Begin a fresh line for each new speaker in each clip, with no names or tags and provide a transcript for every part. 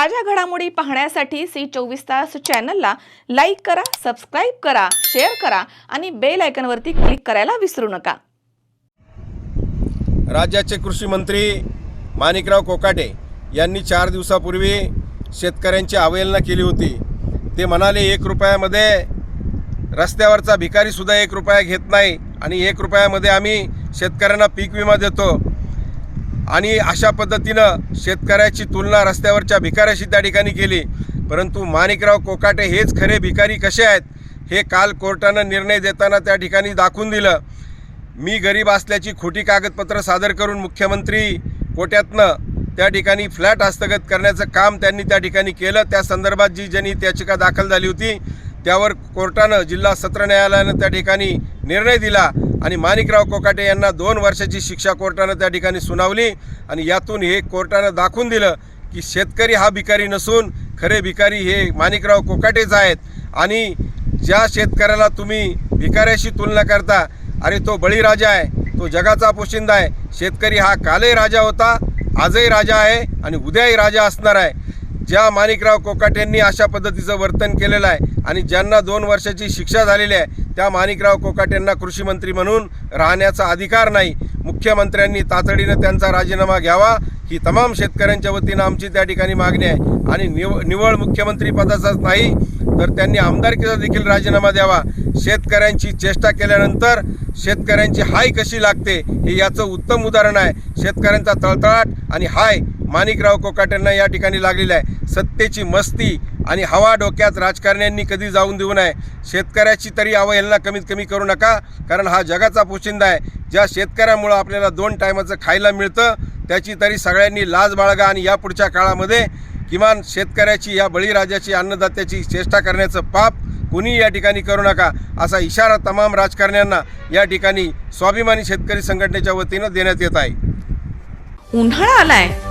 ताज्या घडामोडी पाहण्यासाठी सी चोवीस तास चॅनलला लाईक करा सबस्क्राईब करा शेअर करा आणि बेल आयकनवरती क्लिक करायला विसरू नका.
राज्याचे कृषी मंत्री माणिकराव कोकाटे यांनी चार दिवसापूर्वी शेतकऱ्यांची अवहेलना केली होती. ते म्हणाले एक रुपयामध्ये रस्त्यावरचा भिकारीसुद्धा एक रुपया घेत नाही आणि एक रुपयामध्ये आम्ही शेतकऱ्यांना पीक विमा देतो. आणि अशा पद्धतीनं शेतकऱ्याची तुलना रस्त्यावरच्या भिकाऱ्याशी त्या ठिकाणी केली. परंतु माणिकराव कोकाटे हेच खरे भिकारी कसे आहेत हे काल कोर्टानं निर्णय देताना त्या ठिकाणी दाखवून दिलं. मी गरीब असल्याची खोटी कागदपत्र सादर करून मुख्यमंत्री कोट्यातनं त्या ठिकाणी फ्लॅट हस्तगत करण्याचं काम त्यांनी त्या ठिकाणी केलं. त्या संदर्भात जी ज्यांनी याचिका दाखल झाली होती त्यावर कोर्टानं जिल्हा सत्र न्यायालयानं त्या ठिकाणी निर्णय दिला आणि माणिकराव कोकाटे यांना दोन वर्षाची शिक्षा कोर्टानं त्या ठिकाणी सुनावली आणि यातून हे कोर्टानं दाखवून दिलं की शेतकरी हा भिकारी नसून खरे भिकारी हे माणिकराव कोकाटेच आहेत. आणि ज्या शेतकऱ्याला तुम्ही भिकाऱ्याशी तुलना करता अरे तो बळीराजा आहे तो जगाचा पोशिंदा आहे शेतकरी हा कालही राजा होता आजही राजा आहे आणि उद्याही राजा असणार आहे. ज्या माणिकराव कोकाटेंनी अशा पद्धतीचं वर्तन केलेलं आहे आणि ज्यांना दोन वर्षाची शिक्षा झालेली आहे त्या माणिकराव कोकाटेंना कृषीमंत्री म्हणून राहण्याचा अधिकार नाही. मुख्यमंत्र्यांनी तातडीनं त्यांचा राजीनामा घ्यावा. ही तमाम शेतकऱ्यांच्या वतीनं आमची त्या ठिकाणी मागणी आहे. आणि निव निवळ मुख्यमंत्री पदाचाच नाही तर त्यांनी आमदारकीचा देखील राजीनामा द्यावा. शेतकऱ्यांची चेष्टा केल्यानंतर शेतकऱ्यांची हाय कशी लागते हे याचं उत्तम उदाहरण आहे. शेतकऱ्यांचा तळतळाट आणि हाय माणिकराव कोकाटेंना या ठिकाणी लागलेला आहे. सत्तेची मस्ती आणि हवा डोक्यात राजकारण्यांनी कधी जाऊन देऊ नये. शेतकऱ्याची तरी अवहेलना कमीत कमी करू नका कारण हा जगाचा पोशिंदा आहे. ज्या शेतकऱ्यामुळं आपल्याला दोन टायमाचं खायला मिळतं त्याची तरी सगळ्यांनी लाज बाळगा आणि यापुढच्या काळामध्ये किमान शेतकऱ्याची या बळीराजाची अन्नदात्याची चेष्टा करण्याचं पाप कुणी या ठिकाणी करू नका असा इशारा तमाम राजकारण्यांना या ठिकाणी स्वाभिमानी शेतकरी संघटनेच्या वतीनं देण्यात येत आहे.
उन्हाळा आलाय.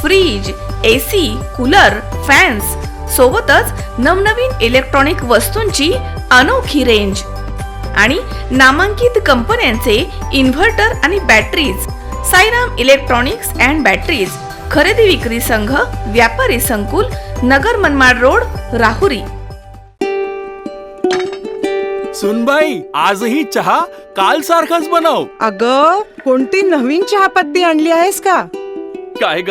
फ्रीज एसी कूलर फॅन्स सोबतच नवनवीन इलेक्ट्रॉनिक वस्तूंची अनोखी रेंज. आणि नामांकित कंपन्यांचे इन्व्हर्टर आणि batteries Sairam electronics and batteries खरेदी विक्री संघ व्यापारी संकुल नगर मनमाड रोड राहुरी.
सुनबाई आजही चहा काल सारखाच बनव.
अग कोणती नवीन चहापत्ती आणली आहेस का?
काय ग?